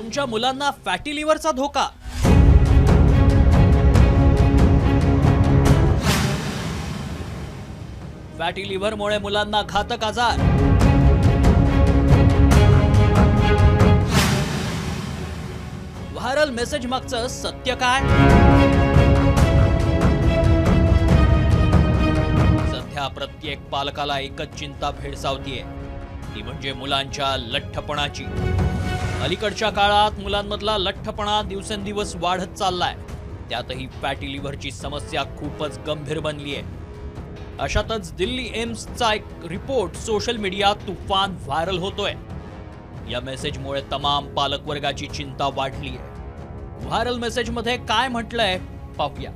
तुमच्या मुलांना फॅटी लिव्हरचा धोका. फॅटी लिव्हरमुळे मुलांना घातक आजार. व्हायरल मेसेज मागचं सत्य काय? सध्या प्रत्येक पालकाला एकच चिंता भेडसावतीये. ती म्हणजे मुलांच्या लठ्ठपणाची. अलीकडच्या काळात मुलांमधला लठ्ठपणा दिवसेंदिवस वाढत चाललाय. त्यातही फॅटी लिव्हरची समस्या खूपच गंभीर बनली आहे अशातच दिल्ली एम्सचा एक रिपोर्ट सोशल मीडियात तुफान व्हायरल होतोय. या मेसेजमुळे तमाम पालकवर्गाची चिंता वाढली आहे व्हायरल मेसेजमध्ये काय म्हटलंय पाहूया.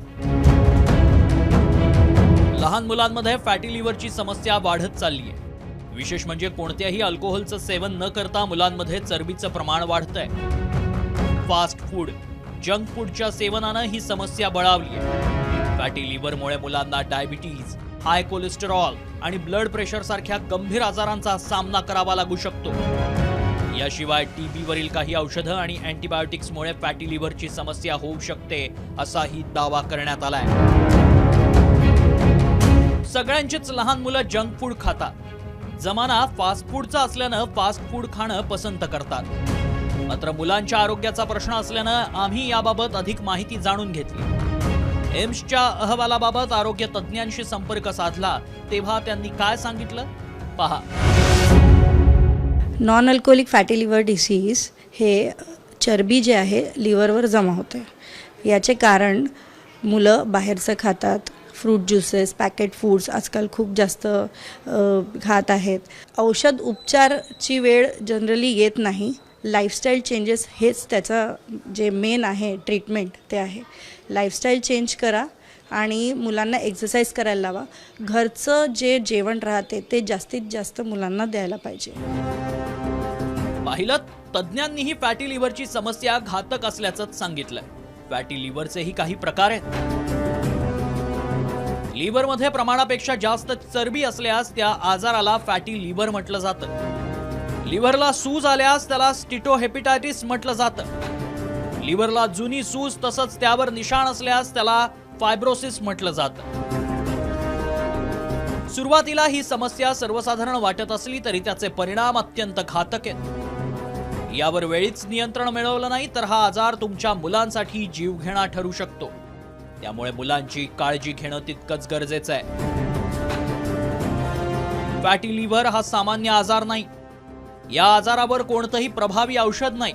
लहान मुलांमध्ये फॅटी लिव्हरची समस्या वाढत चालली आहे विशेष म्हणजे कोणत्याही अल्कोहोलचं सेवन न करता मुलांमध्ये चरबीचं प्रमाण वाढतंय. फास्ट फूड जंक फूडच्या सेवनानं ही समस्या बळावली फॅटी लिव्हरमुळे मुलांना डायबिटीज हाय कोलेस्टेरॉल आणि ब्लड प्रेशर सारख्या गंभीर आजारांचा सामना करावा लागू शकतो. याशिवाय टीबी वरील काही औषधं आणि अँटीबायोटिक्समुळे फॅटी लिव्हरची समस्या होऊ शकते असाही दावा करण्यात आलाय. सगळ्यांचीच लहान मुलं जंक फूड खातात. जमाना फास्ट फूडचा असल्यानं फास्ट फूड खाणं पसंत करतात. मात्र मुलांच्या आरोग्याचा प्रश्न असल्यानं आम्ही याबाबत अधिक माहिती जाणून घेतली. एम्सच्या अहवालाबाबत आरोग्य तज्ज्ञांशी संपर्क साधला तेव्हा त्यांनी काय सांगितलं? पहा. Non alcoholic fatty liver disease हे चरबी जे आहे लिव्हरवर जमा होते याचे कारण मुलं बाहेरचं खातात फ्रूट ज्युसेस पॅकेट फूड्स आजकाल खूप जास्त खात आहेत. औषध उपचारची वेळ जनरली येत नाही. लाईफस्टाईल चेंजेस हेच त्याचा जे मेन आहे ट्रीटमेंट ते आहे. लाईफस्टाईल चेंज करा आणि मुलांना एक्सरसाइज करायला लावा. घरचं जे जेवण राहते ते जास्तीत जास्त मुलांना द्यायला पाहिजे. पाहिलं तज्ज्ञांनीही फॅटी लिव्हरची समस्या घातक असल्याचं सांगितलंय फॅटी लिव्हरचेही काही प्रकार आहेत. लिव्हरमध्ये प्रमाणापेक्षा जास्त चरबी असल्यास त्या आजाराला फॅटी लिव्हर म्हटलं जातं. लिव्हरला सूज आल्यास त्याला स्टिटोहेपिटायटिस म्हटलं जातं. लिव्हरला जुनी सूज तसंच त्यावर निशाण असल्यास त्याला फायब्रोसिस म्हटलं जातं. सुरुवातीला ही समस्या सर्वसाधारण वाटत असली तरी त्याचे परिणाम अत्यंत घातक आहेत. यावर वेळीच नियंत्रण मिळवलं नाही तर हा आजार तुमच्या मुलांसाठी जीवघेणा ठरू शकतो. त्यामुळे मुलांची काळजी घेणं तितकंच गरजेचं आहे. फॅटी लिव्हर हा सामान्य आजार नाही. या आजारावर कोणतंही प्रभावी औषध नाही.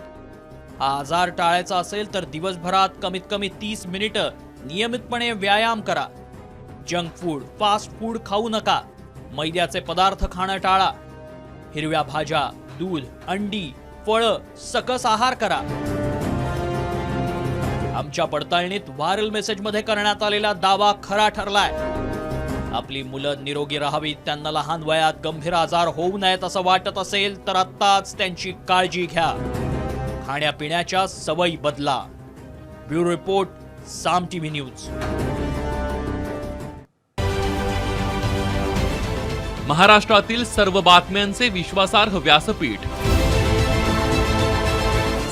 हा आजार टाळायचा असेल तर दिवसभरात कमीत कमी तीस मिनिटं नियमितपणे व्यायाम करा. जंक फूड फास्ट फूड खाऊ नका. मैद्याचे पदार्थ खाणं टाळा. हिरव्या भाज्या दूध अंडी फळं सकस आहार करा. आमच्या पडताळणीत व्हायरल मेसेजमध्ये करण्यात आलेला दावा खरा ठरलाय. आपली मुलं निरोगी राहावीत त्यांना लहान वयात गंभीर आजार होऊ नयेत असं वाटत असेल तर आत्ताच त्यांची काळजी घ्या. खाण्यापिण्याच्या सवयी बदला. Bureau report Saam TV news. महाराष्ट्रातील सर्व बातम्यांचे विश्वासार्ह व्यासपीठ.